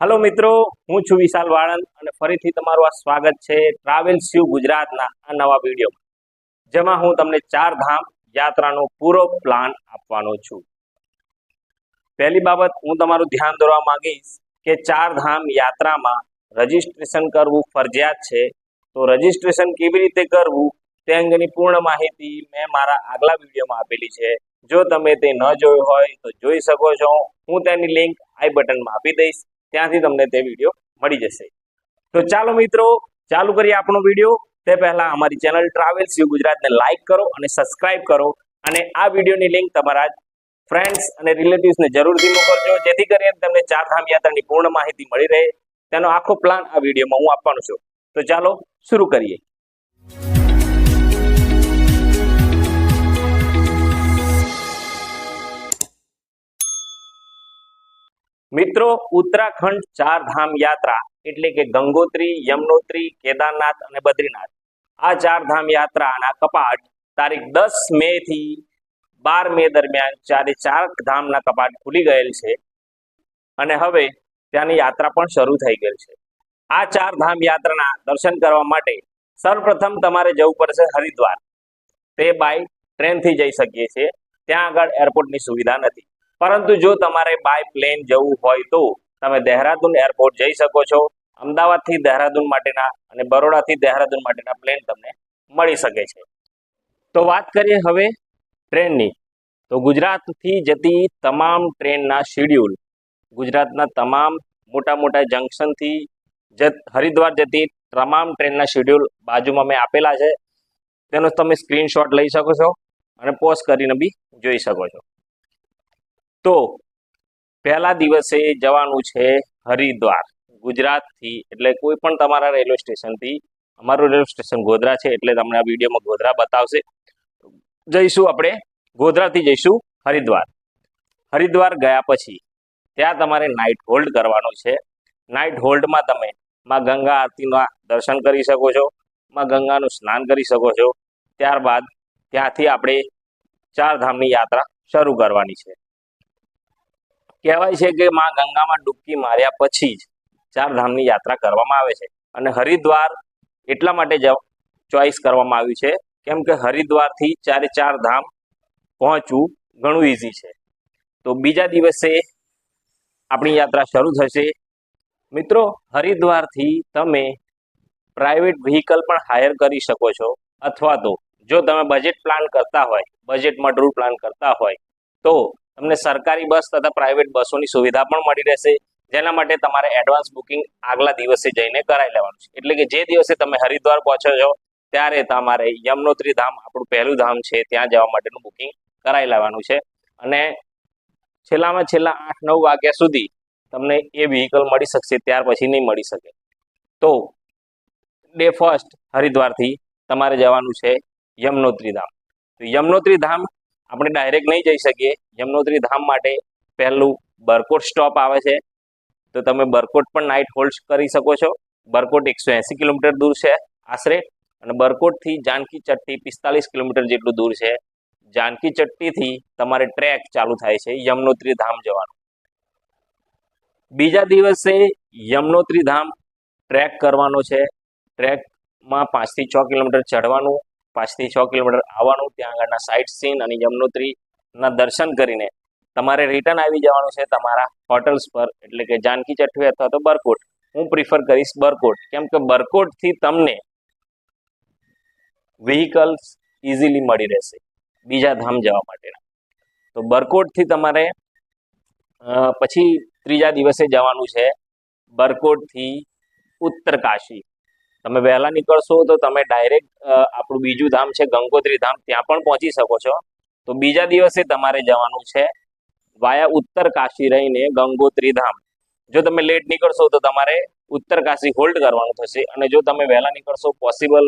Hello મિત્રો, હું છું વિશાલ વાળંદ અને ફરીથી તમારું આ સ્વાગત છે ટ્રાવેલ શિવ ગુજરાતના આ નવા વિડીયોમાં. જેમાં હું તમને ચાર ધામ યાત્રાનો પૂરો પ્લાન આપવાનો છું. પહેલી બાબત, હું તમારું ધ્યાન દોરવા માંગીશ કે ચાર ધામ યાત્રામાં રજીસ્ટ્રેશન કરવું ફરજિયાત છે. તો રજીસ્ટ્રેશન કેવી રીતે કરવું? તે અંગેની પૂર્ણ માહિતી મેં મારા આગલા વિડીયોમાં આપેલી છે. જો તમે તે ન જોયું હોય તો જોઈ શકો છો. હું તેની લિંક આઈ બટનમાં આપી દઈશ. ત્યાંથી તમને તે વીડિયો મળી જશે. તો ચાલો મિત્રો, ચાલુ કરીએ આપણો વીડિયો. તે પહેલા અમારી ચેનલ ટ્રાવેલ્સ યુ ગુજરાતને લાઈક કરો અને સબસ્ક્રાઇબ કરો. અને આ વિડીયોની લિંક તમારા ફ્રેન્ડ્સ અને રિલેટિવ્સને જરૂરથી મોકલજો. જેથી કરીને તમને ચારધામ યાત્રાની પૂર્ણ માહિતી મળી રહે. તેનો આખો પ્લાન આ વિડીયોમાં હું આપવાનો છું. તો ચાલો, શરૂ કરીએ. મિત્રો, ઉત્તરાખંડ ચાર ધામ યાત્રા એટલે કે ગંગોત્રી, યમનોત્રી, કેદારનાથ અને બદ્રીનાથ. આ ચાર ધામ યાત્રાના કપાટ તારીખ દસ મે થી બાર મે દરમિયાન ચારે ચાર ધામના કપાટ ખુલી ગયેલ છે અને હવે ત્યાંની યાત્રા પણ શરૂ થઈ ગયેલ છે. આ ચાર ધામ યાત્રાના દર્શન કરવા માટે સૌપ્રથમ તમારે જવું પડશે હરિદ્વાર. તે બાય ટ્રેનથી જઈ શકીએ છીએ. ત્યાં આગળ એરપોર્ટની સુવિધા નથી. પરંતુ જો તમારે બાય પ્લેન જવું હોય તો તમે દહેરાદૂન એરપોર્ટ જઈ શકો છો. અમદાવાદથી દહેરાદૂન માટેના અને બરોડાથી દહેરાદૂન માટેના પ્લેન તમને મળી શકે છે. તો વાત કરીએ હવે ટ્રેનની તો ગુજરાતથી જતી તમામ ટ્રેનના શેડ્યુલ ગુજરાતના તમામ મોટા મોટા જંકશનથી જ હરિદ્વાર જતી તમામ ટ્રેનના શેડ્યુલ બાજુમાં મેં આપેલા છે. તેનો તમે સ્ક્રીનશોટ લઈ શકો છો અને પોઝ કરીને બી જોઈ શકો છો. તો પહેલા દિવસે જવાનું છે હરિદ્વાર, ગુજરાતથી, એટલે કોઈ પણ તમારા રેલવે સ્ટેશનથી. અમારું રેલવે સ્ટેશન ગોધરા છે, એટલે તમને આ વિડીયોમાં ગોધરા બતાવશે. જઈશું આપણે, ગોધરાથી જઈશું હરિદ્વાર. હરિદ્વાર ગયા પછી ત્યાં તમારે નાઇટ હોલ્ડ કરવાનો છે. નાઇટ હોલ્ડમાં તમે માં ગંગા આરતીના દર્શન કરી શકો છો, માં ગંગાનું સ્નાન કરી શકો છો. ત્યારબાદ ત્યાંથી આપણે ચાર ધામની યાત્રા શરૂ કરવાની છે. કહેવાય છે કે માં ગંગામાં ડૂબકી માર્યા પછી જ ચાર ધામની યાત્રા કરવામાં આવે છે અને હરિદ્વાર એટલા માટે ચોઈસ કરવામાં આવ્યું છે. કેમ કે હરિદ્વારથી ચારે ચાર ધામ પહોંચવું ઘણું ઇઝી છે. તો બીજા દિવસે આપણી યાત્રા શરૂ થશે. મિત્રો, હરિદ્વારથી તમે પ્રાઇવેટ વ્હીકલ પણ હાયર કરી શકો છો. અથવા તો જો તમે બજેટ પ્લાન કરતા હોય બજેટમાં ટૂર પ્લાન કરતા હોય, તો તમને સરકારી બસ તથા પ્રાઇવેટ બસોની સુવિધા પણ મળી રહેશે. જેના માટે તમારે એડવાન્સ બુકિંગ આગલા દિવસે જઈને કરાવી લેવાનું છે. એટલે કે જે દિવસે તમે હરિદ્વાર પહોંચો છો, ત્યારે તમારે યમનોત્રી ધામ, આપણું પહેલું ધામ છે, ત્યાં જવા માટેનું બુકિંગ કરાવી લેવાનું છે. અને છેલ્લામાં છેલ્લા આઠ, નવ વાગ્યા સુધી તમને એ વ્હીકલ મળી શકશે, ત્યાર પછી નહીં મળી શકે. તો, ડે ફર્સ્ટ હરિદ્વારથી તમારે જવાનું છે યમનોત્રી ધામ. તો યમનોત્રી ધામ આપણે ડાયરેક્ટ નહીં જઈ શકીએ. યમનોત્રી ધામ માટે પહેલું બરકોટ સ્ટોપ આવે છે. તો તમે બરકોટ પણ નાઇટ હોલ્ડ કરી શકો છો. બરકોટ એકસો એંસી કિલોમીટર દૂર છે આશરે. અને બરકોટથી જાનકી ચટ્ટી પિસ્તાલીસ કિલોમીટર જેટલું દૂર છે. જાનકી ચટ્ટીથી તમારે ટ્રેક ચાલુ થાય છે યમનોત્રી ધામ જવાનું. બીજા દિવસે યમનોત્રી ધામ ટ્રેક કરવાનો છે. ટ્રેકમાં પાંચથી છ કિલોમીટર ચડવાનું પાંચથી છ કિલોમીટર આવવાનું, ત્યાં આગળના સાઇટ સીન અને યમનોત્રીના દર્શન કરીને તમારે રિટર્ન આવી જવાનું છે તમારા હોટલ્સ પર. એટલે કે જાનકી ચઠ્ઠી અથવા તો બરકોટ. હું પ્રિફર કરીશ બરકોટ. કેમ કે બરકોટથી તમને વ્હીકલ્સ ઇઝીલી મળી રહેશે. બીજા ધામ જવા માટેના. તો બરકોટથી તમારે પછી ત્રીજા દિવસે જવાનું છે બરકોટથી ઉત્તરકાશી. તમે વહેલા નીકળશો તો તમે ડાયરેક્ટ આપણું બીજું ધામ છે ગંગોત્રી ધામ, ત્યાં પણ પહોંચી શકો છો. તો બીજા દિવસે તમારે જવાનું છે વાયા ઉત્તરકાશી રહીને ગંગોત્રી ધામ. જો તમે લેટ નીકળશો તો તમારે ઉત્તરકાશી હોલ્ડ કરવાનું થશે અને જો તમે વહેલા નીકળશો પોસિબલ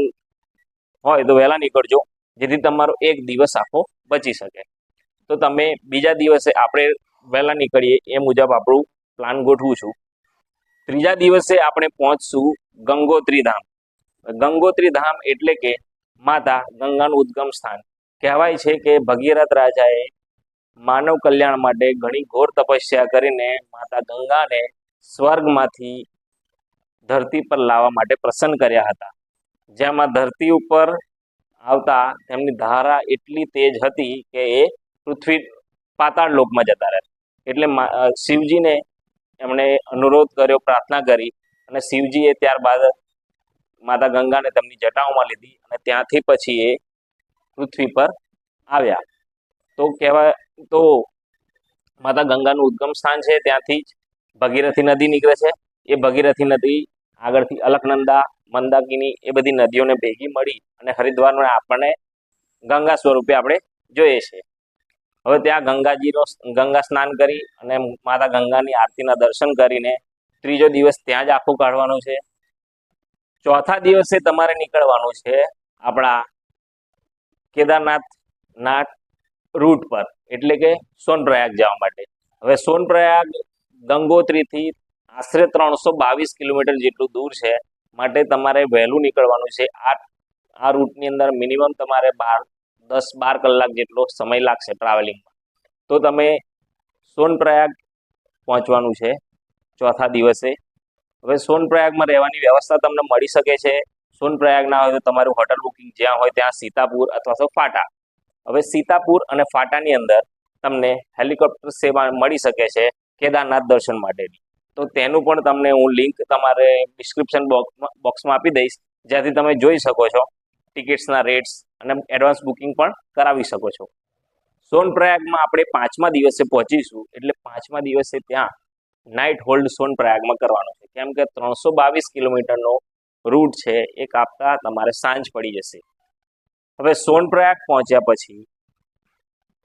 હોય તો વહેલા નીકળજો, જેથી તમારો એક દિવસ આખો બચી શકે. તો તમે બીજા દિવસે આપણે વહેલા નીકળીએ એ મુજબ આપણું પ્લાન ગોઠવું છું. ત્રીજા દિવસે આપણે પહોંચશું ગંગોત્રી ધામ. ગંગોત્રી ધામ એટલે કે માતા ગંગાનું ઉદ્ગમ સ્થાન. કહેવાય છે કે ભગીરથ રાજાએ માનવ કલ્યાણ માટે ઘણી ઘોર તપસ્યા કરીને માતા ગંગાને સ્વર્ગમાંથી ધરતી પર લાવવા માટે પ્રસન્ન કર્યા હતા. જેમાં ધરતી ઉપર આવતા તેમની ધારા એટલી તેજ હતી કે એ પૃથ્વી પાતાળ લોકમાં જતા રહે એટલે શિવજીને એમણે અનુરોધ કર્યો, પ્રાર્થના કરી અને શિવજીએ ત્યારબાદ માતા ગંગાને તેમની જટાઓમાં લીધી અને ત્યાંથી પછી એ પૃથ્વી પર આવ્યા. તો કહેવાય તો માતા ગંગાનું ઉદ્ગમ સ્થાન છે, ત્યાંથી જ ભગીરથી નદી નીકળે છે. એ ભગીરથી નદી આગળથી અલકનંદા, મંદાકિની એ બધી નદીઓને ભેગી મળી અને હરિદ્વારને આપણને ગંગા સ્વરૂપે આપણે જોઈએ છે હવે ત્યાં ગંગાજીનો ગંગા સ્નાન કરી અને માતા ગંગાની આરતીના દર્શન કરીને ત્રીજો દિવસ ત્યાં જ આખું કાઢવાનું છે. ચોથા દિવસે તમારે નીકળવાનું છે આપણા કેદારનાથના રૂટ પર, એટલે કે સોનપ્રયાગ જવા માટે. હવે સોનપ્રયાગ ગંગોત્રીથી આશરે ત્રણસો બાવીસ કિલોમીટર જેટલું દૂર છે. માટે તમારે વહેલું નીકળવાનું છે. આ આ રૂટની અંદર મિનિમમ તમારે બાર દસ બાર કલાક જેટલો સમય લાગશે ટ્રાવેલિંગમાં તો તમે સોનપ્રયાગ પહોંચવાનું છે ચોથા દિવસે. હવે સોનપ્રયાગમાં રહેવાની વ્યવસ્થા તમને મળી શકે છે. સોનપ્રયાગ ના હોય તો તમારું હોટલ બુકિંગ જ્યાં હોય ત્યાં સીતાપુર અથવા તો ફાટા. હવે સીતાપુર અને ફાટાની અંદર તમને હેલિકોપ્ટર સેવા મળી શકે છે કેદારનાથ દર્શન માટેની. તો તેનું પણ તમને હું લિંક તમારે ડિસ્ક્રિપ્શન બોક્સમાં આપી દઈશ. જ્યાંથી તમે જોઈ શકો છો. ટિકિટ્સના રેટ્સ અને એડવાન્સ બુકિંગ પણ કરાવી શકો છો. સોનપ્રયાગમાં આપણે પાંચમા દિવસે પહોંચીશું, એટલે પાંચમા દિવસે ત્યાં નાઇટ હોલ્ડ સોનપ્રયાગમાં કરવાનો છે. કેમ કે ત્રણસો બાવીસ કિલોમીટરનો રૂટ છે, એ કાપતા તમારે સાંજ પડી જશે. હવે સોનપ્રયાગ પહોંચ્યા પછી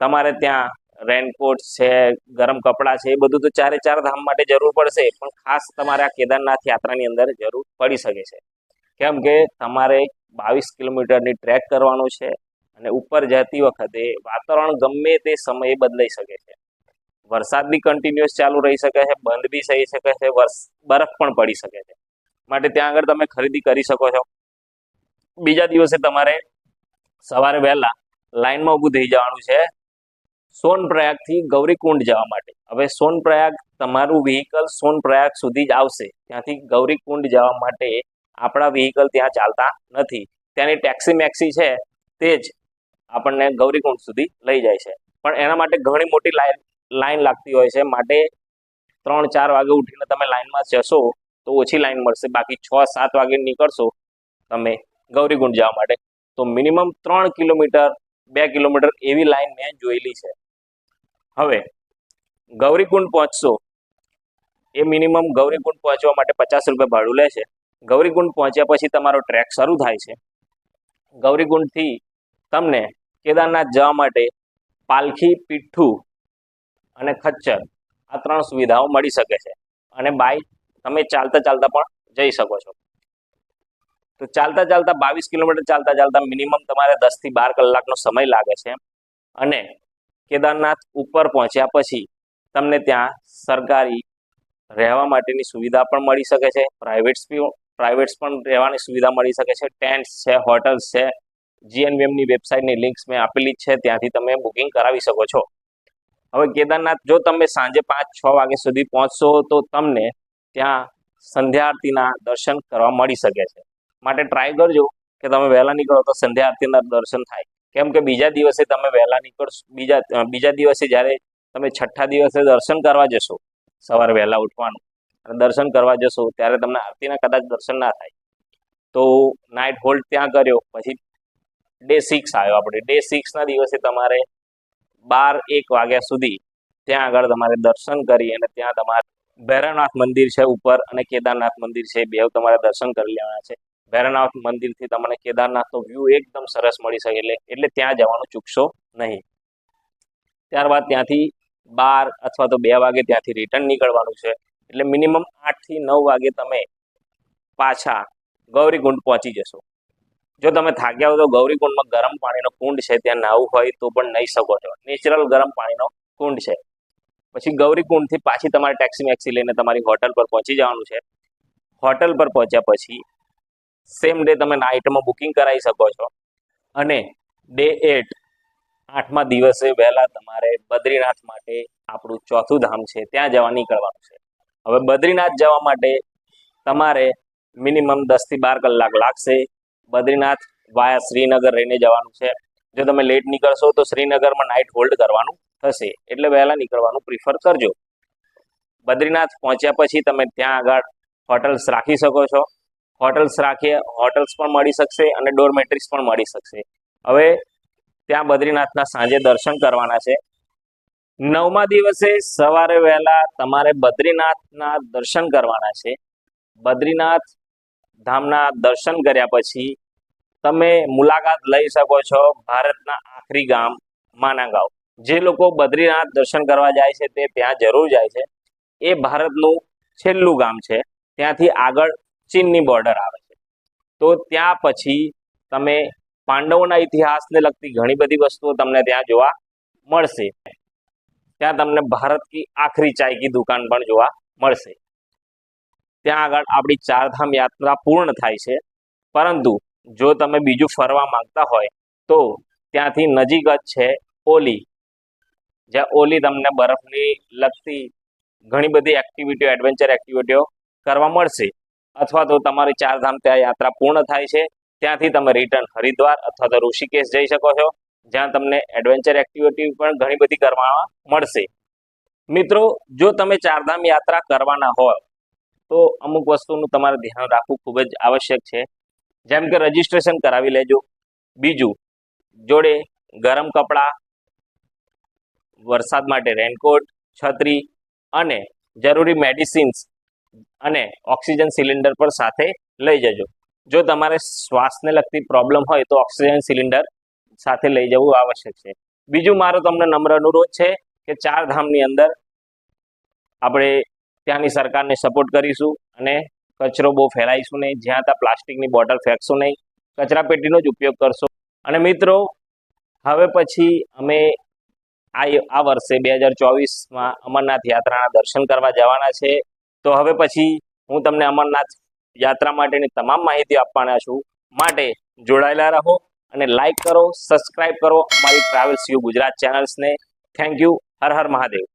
તમારે ત્યાં રેનકોટ છે, ગરમ કપડાં છે, એ બધું તો ચારે ચાર ધામ માટે જરૂર પડશે, પણ ખાસ તમારે આ કેદારનાથ યાત્રાની અંદર જરૂર પડી શકે છે. કેમ કે તમારે બાવીસ કિલોમીટરની ટ્રેક કરવાનું છે અને ઉપર જતી વખતે વાતાવરણ ગમે તે સમયે બદલાઈ શકે છે. વરસાદ બી કન્ટિન્યુઅસ ચાલુ રહી શકે છે, બંધ બી થઈ શકે છે બરફ પણ પડી શકે છે. માટે ત્યાં આગળ તમે ખરીદી કરી શકો છો. બીજા દિવસે તમારે સવારે વહેલા લાઈનમાં ઊભું થઈ જવાનું છે સોનપ્રયાગથી ગૌરીકુંડ જવા માટે. હવે સોનપ્રયાગ, તમારું વ્હીકલ સોનપ્રયાગ સુધી જ આવશે. ત્યાંથી ગૌરીકુંડ જવા માટે આપણા વ્હીકલ ત્યાં ચાલતા નથી. ત્યાંની ટેક્સી મેક્સી છે તે જ આપણને ગૌરીકુંડ સુધી લઈ જાય છે. પણ એના માટે ઘણી મોટી લાઈન લાઈન લાગતી હોય છે. માટે ત્રણ, ચાર વાગે ઉઠીને તમે લાઈનમાં જશો તો ઓછી લાઈન મળશે. બાકી છ, સાત વાગે નીકળશો તમે ગૌરીકુંડ જવા માટે. તો મિનિમમ ત્રણ કિલોમીટર, બે કિલોમીટર એવી લાઈન મેં જોયેલી છે. હવે ગૌરીકુંડ પહોંચશો. એ મિનિમમ ગૌરીકુંડ પહોંચવા માટે પચાસ રૂપિયા ભાડું લે છે ગૌરીકુંડ પહોંચ્યા પછી તમારો ટ્રેક શરૂ થાય છે. ગૌરીકુંડથી તમને કેદારનાથ જવા માટે પાલખી પીઠું અને ખચ્ચર આ ત્રણ સુવિધાઓ મળી શકે છે. અને બાય, તમે ચાલતા ચાલતા પણ જઈ શકો છો. તો ચાલતા ચાલતા બાવીસ કિલોમીટર ચાલતા ચાલતા મિનિમમ તમારે દસથી બાર કલાકનો સમય લાગે છે. અને કેદારનાથ ઉપર પહોંચ્યા પછી તમને ત્યાં સરકારી રહેવા માટેની સુવિધા પણ મળી શકે છે. પ્રાઇવેટ પ્રાઇવેટ્સ પણ રહેવાની સુવિધા મળી શકે છે. ટેન્ટ્સ છે હોટલ્સ છે જીએનવીએમની વેબસાઇટની લિંક્સ મેં આપેલી છે, ત્યાંથી તમે બુકિંગ કરાવી શકો છો. હવે કેદારનાથ, જો તમે સાંજે પાંચ, છ વાગ્યા સુધી પહોંચશો, તો તમને ત્યાં સંધ્યા આરતીના દર્શન કરવા મળી શકે છે. માટે ટ્રાય કરજો કે તમે વહેલા નીકળો તો સંધ્યા આરતીના દર્શન થાય. કેમ કે બીજા દિવસે તમે વહેલા નીકળશો, બીજા બીજા દિવસે જ્યારે તમે છઠ્ઠા દિવસે દર્શન કરવા જશો, સવારે વહેલા ઉઠવાનું અને દર્શન કરવા જશો, ત્યારે તમને આરતીના કદાચ દર્શન ના થાય. તો નાઇટ હોલ્ડ ત્યાં કર્યો, પછી ડે સિક્સ આવ્યો આપણે. ડે સિક્સના દિવસે તમારે બાર એક વાગ્યા સુધી ત્યાં આગળ તમારે દર્શન કરી અને ત્યાં તમારે ભૈરવનાથ મંદિર છે ઉપર અને કેદારનાથ મંદિર છે. બે તમારે દર્શન કરી લેવાના છે. ભૈરવનાથ મંદિરથી તમને કેદારનાથનો વ્યૂ એકદમ સરસ મળી શકે એટલે એટલે ત્યાં જવાનું ચૂકશો નહીં. ત્યારબાદ ત્યાંથી બાર અથવા તો બે વાગે ત્યાંથી રિટર્ન નીકળવાનું છે. એટલે મિનિમમ આઠથી નવ વાગે તમે પાછા ગૌરીકુંડ પહોંચી જશો. જો તમે થાક્યા હો તો ગૌરીકુંડમાં ગરમ પાણીનો કુંડ છે, ત્યાં નાવું હોય તો પણ નહીં શકો છો. નેચરલ ગરમ પાણીનો કુંડ છે. પછી ગૌરીકુંડથી પાછી તમારે ટેક્સી મેક્સી લઈને તમારી હોટલ પર પહોંચી જવાનું છે. હોટલ પર પહોંચ્યા પછી સેમ ડે તમે નાઇટમાં બુકિંગ કરાવી શકો છો. અને ડે એટ આઠમા દિવસે વહેલા તમારે બદ્રીનાથ માટે આપણું ચોથું ધામ છે, ત્યાં જવા નીકળવાનું છે. હવે બદ્રીનાથ જવા માટે તમારે મિનિમમ દસથી બાર કલાક લાગશે. બદ્રીનાથ વાયા શ્રીનગર રહીને જવાનું છે. જો તમે લેટ નીકળશો તો શ્રીનગરમાં નાઇટ હોલ્ડ કરવાનું થશે. એટલે વહેલા નીકળવાનું પ્રિફર કરજો. બદ્રીનાથ પહોંચ્યા પછી તમે ત્યાં આગળ હોટલ્સ રાખી શકો છો. હોટલ્સ રાખીએ હોટલ્સ પણ મળી શકશે અને ડોરમેટ્રીસ પણ મળી શકશે. હવે ત્યાં બદ્રીનાથના સાંજે દર્શન કરવાના છે. નવમા દિવસે સવારે વહેલા તમારે બદ્રીનાથના દર્શન કરવાના છે. બદ્રીનાથ ધામના દર્શન કર્યા પછી તમે મુલાકાત લઈ શકો છો ભારતના આખરી ગામ માનાગાંવ. જે લોકો બદ્રીનાથ દર્શન કરવા જાય છે તે ત્યાં જરૂર જાય છે. એ ભારતનું છેલ્લું ગામ છે. ત્યાંથી આગળ ચીનની બોર્ડર આવે છે. તો ત્યાં પછી તમે પાંડવોના ઇતિહાસને લગતી ઘણી બધી વસ્તુઓ તમને ત્યાં જોવા મળશે. ત્યાં તમને ભારત કી આખરી ચાય કી દુકાન પણ જોવા મળશે. ત્યાં આગળ આપણી ચારધામ યાત્રા પૂર્ણ થાય છે. પરંતુ જો તમે બીજું ફરવા માંગતા હોય તો ત્યાંથી નજીક જ છે ઓલી. જ્યાં ઓલી તમને બરફની લગતી ઘણી બધી એક્ટિવિટીઓ એડવેન્ચર એક્ટિવિટીઓ કરવા મળશે. અથવા તો તમારી ચારધામ ત્યાં યાત્રા પૂર્ણ થાય છે. ત્યાંથી તમે રિટર્ન હરિદ્વાર અથવા તો ઋષિકેશ જઈ શકો છો. જ્યાં તમને એડવેન્ચર એક્ટિવિટી પણ ઘણી બધી કરવા મળશે. મિત્રો, જો તમે ચારધામ યાત્રા કરવાના હોય, તો અમુક વસ્તુનું તમારે ધ્યાન રાખવું ખૂબ જ આવશ્યક છે. જેમ કે રજીસ્ટ્રેશન કરાવી લેજો. બીજું, જોડે ગરમ કપડાં, વરસાદ માટે રેનકોટ છત્રી અને જરૂરી મેડિસિન્સ અને ઓક્સિજન સિલિન્ડર પણ સાથે લઈ જજો. જો તમારે શ્વાસને લગતી પ્રોબ્લેમ હોય તો ઓક્સિજન સિલિન્ડર સાથે લઈ જવું આવશ્યક છે. બીજું મારો તમને નમ્ર અનુરોધ છે કે ચાર ધામની અંદર આપણે ત્યાંની સરકારને સપોર્ટ કરીશું અને કચરો બહુ ફેલાઈશું નહીં, જ્યાં ત્યાં પ્લાસ્ટિકની બોટલ ફેંકશું નહીં, કચરા પેટીનો જ ઉપયોગ કરશો. અને મિત્રો, હવે પછી અમે આ આ વર્ષે બે હજાર ચોવીસમાં અમરનાથ યાત્રાના દર્શન કરવા જવાના છે. તો હવે પછી હું તમને અમરનાથ યાત્રા માટેની તમામ માહિતી આપવાના છું. માટે જોડાયેલા રહો. અને લાઈક કરો સબસ્ક્રાઇબ કરો અમારી ટ્રાવેલ્સ યુ ગુજરાત ચેનલ્સને થેન્ક યુ હર હર મહાદેવ.